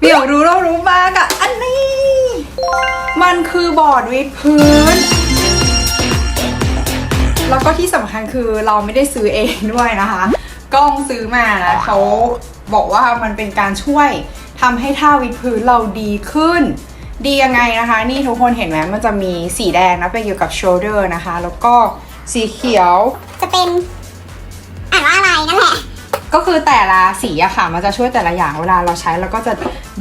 เดี๋ยวรู้เรารู้มากอะอันนี้ มันคือบอร์ดวิดพื้น แล้วก็ที่สำคัญคือเราไม่ได้ซื้อเองด้วยนะคะ กล้องซื้อมานะเขาบอกว่ามันเป็นการช่วยทำให้ท่าวิดพื้นเราดีขึ้น ดียังไงนะคะ นี่ทุกคนเห็นไหมมันจะมีสีแดงนะเป็นเกี่ยวกับ shoulder นะคะ แล้วก็สีเขียวจะเป็นอ่านว่าอะไรนั่นแหละ ก็คือแต่ละสีอะค่ะ มันจะช่วยแต่ละอย่างเวลาเราใช้เราก็จะ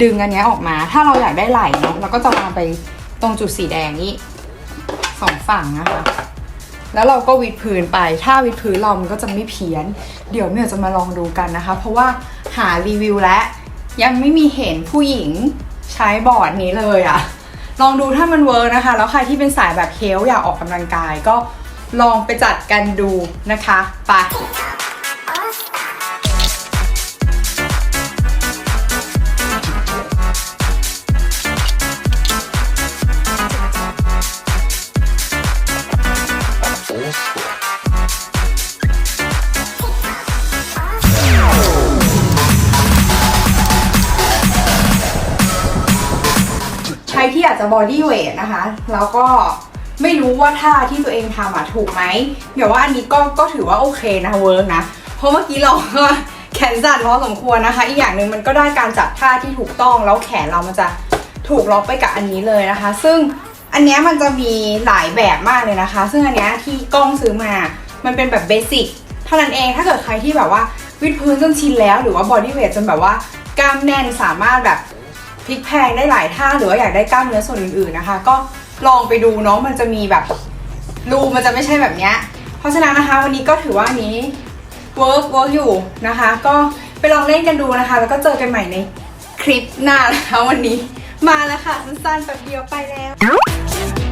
ดึงอันนี้ออกมา ถ้าเราอยากได้ไหลเนาะเราก็จะวางไปตรงจุดสีแดงนี้สองฝั่งนะคะ แล้วเราก็วิดพื้นไป ถ้าวิดพื้นเรามันก็จะไม่เพี้ยน เดี๋ยวเมียจะมาลองดูกันนะคะ เพราะว่าหารีวิวและ ยังไม่มีเห็นผู้หญิงใช้บอร์ดนี้เลยอะลองดูถ้ามันเวิร์กนะคะ แล้วใครที่เป็นสายแบบเฮลอยากออกกำลังกายก็ลองไปจัดกันดูนะคะ ไป ใครที่อยากจะบอดี้เวทนะคะ แล้วก็ไม่รู้ว่าท่าที่ตัวเองทำอะถูกไหมเดี๋ยวว่าอันนี้ก็ก็ถือว่าโอเคนะเวิร์กนะ เพราะเมื่อกี้เราก็แขนสั่นพอสมควรนะคะ อีกอย่างหนึ่งมันก็ได้การจับท่าที่ถูกต้องแล้วแขนเรามันจะถูกล็อกไปกับอันนี้เลยนะคะ ซึ่ง อันเนี้ยมันจะมีหลายแบบมากเลยนะคะ ซึ่งอันเนี้ยที่กล้องซื้อมา มันเป็นแบบเบสิกเท่านั้นเอง ถ้าเกิดใครที่แบบว่าวิดพื้นจนชินแล้ว หรือว่าบอดี้เวทจนแบบว่ากล้ามแน่นสามารถแบบพลิกแพงได้หลายท่า หรือว่าอยากได้กล้ามเนื้อส่วนอื่นๆนะคะ ก็ลองไปดูเนาะ มันจะมีแบบรูมันจะไม่ใช่แบบเนี้ย เพราะฉะนั้นนะคะวันนี้ก็ถือว่านนี้เวิร์กเวิร์กอยู่นะคะ ก็ไปลองเล่นกันดูนะคะ แล้วก็เจอกันใหม่ในคลิปหน้านะคะวันนี้ มาแล้วค่ะสั้นๆแบบเดียวไปแล้ว